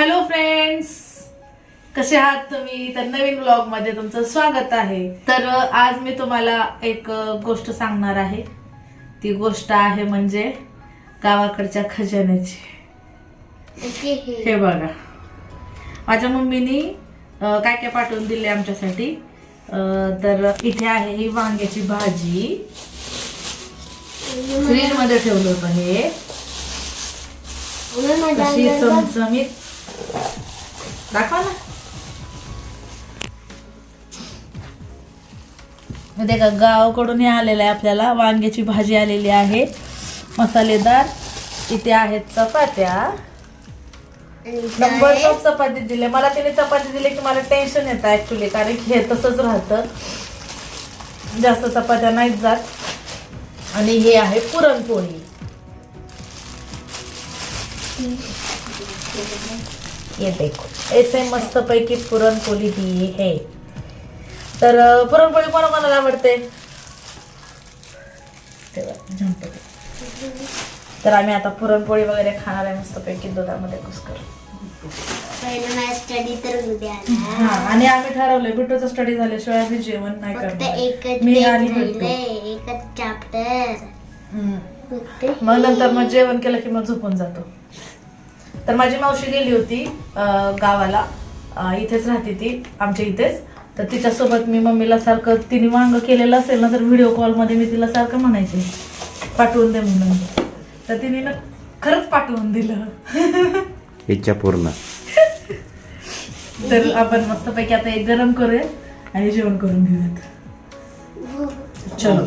Hello friends कसे आहात तुम्ही? तर नवीन ब्लॉगमध्ये तुमचं स्वागत आहे. तर आज मी तुम्हाला एक गोष्ट सांगणार आहे. ती गोष्ट आहे म्हणजे गावाकडच्या खजान्याची. हे बघा. माझ्या मम्मीनी काय काय पाठवून दिले आमच्यासाठी? तर इथे आहे ही वांग्याची भाजी. फ्रीजमध्ये ठेवलं होतं हे. चमचमीत दाखवा ना. का गावाकडून हे आलेलं आहे आपल्याला. वांग्याची भाजी आलेली आहे. मसालेदार. इथे आहेत चपात्या. नंबर ऑफ चपाती दिले. मला तिने चपाती दिली की मला टेन्शन येतं ऍक्च्युली कारण की हे तसंच राहतं. जास्त चपात्या नाहीत जात. आणि हे आहे पुरणपोळी. ये देखो. ऐसे मस्त पैकी पुरणपोळी ही है तर पुरणपोळी कोणा कोणाला आवडते. तर आम्ही आता पुरणपोळी वगैरे खाणार आहे मस्त पैकी दुधामध्ये कुस्कर. स्टडी तर हा आणि आम्ही ठरवलंय बिट्टूचं स्टडी झाल्याशिवाय आम्ही जेवण नाही करणार. एकच मी आणि चॅप्टर मग नंतर मग जेवण केलं की मग झोपून जातो. तर माझी मावशी गेली होती गावाला. इथेच राहते ती आमच्या इथेच. तर तिच्यासोबत मी मम्मीला सारखं तिने वांग केलेलं असेल ना तर व्हिडिओ कॉलमध्ये मी तिला सारखं म्हणायचे पाठवून दे म्हणून. तर तिने ना खरंच पाठवून दिलं. इच्छा पूर्ण. तर आपण मस्तपैकी आता एक गरम करूया आणि जेवण करून घेऊयात. चलो.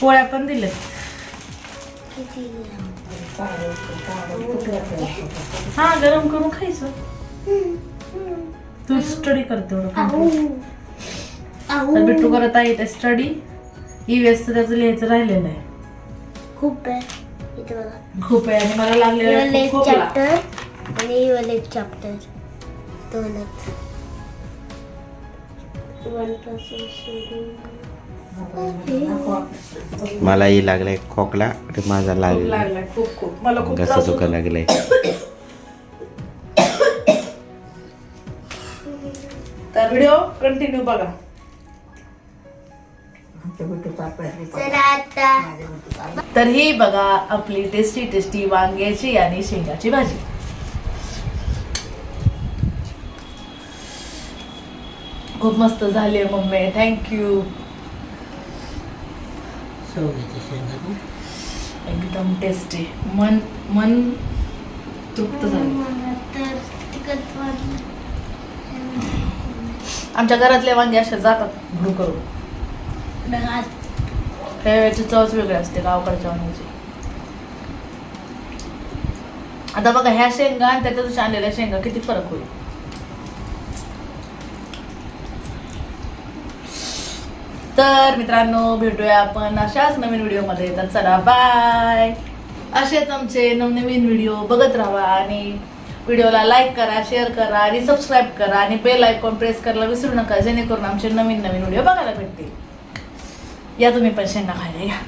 पोळ्या पण दिल्यात. हा गरम करून खायचं. तू स्टडी कर तेवढं complete. तर बिट्टू करत आहे ते स्टडी ईव्हीएस त्याचं लिहायचं राहिलेलं आहे. खूप आहे. खूप आहे आणि मला लागलेलं एक. चॅप्टर आणि इवल एक चॅप्टर दोनच. वनपासून मलाही लागलाय खोकला आणि माझा खूप लागला. लागलाय खूप खूप. मला खूप घसा. लागलाय. तर व्हिडिओ कंटिन्यू बघा. तर ही बघा आपली टेस्टी टेस्टी वांग्याची आणि शेंगाची भाजी. खूप मस्त झाली आहे मम्मी. थँक्यू एकदम टेस्टी मन मन तृप्त झालं. मला तर तिखट वाटलं. आमच्या घरातले वांगे असे जातात. भरू करून. ह्याची चवच वेगळी असते गावाकडच्या वांग्याची आता बघा ह्या शेंगा आणि त्याच्या दिवशी आणलेल्या शेंगा किती फरक होईल? तर मित्रांनो भेटूया आपण अशाच नवीन व्हिडिओमध्ये. तर चला बाय असेच आमचे नवनवीन व्हिडिओ बघत राहा आणि व्हिडिओला लाईक करा शेअर करा आणि सबस्क्राईब करा आणि बेल आयकॉन प्रेस करायला विसरू नका जेणेकरून आमचे नवीन नवीन व्हिडिओ बघायला भेटतील. या तुम्ही पण शेंगा खायला या.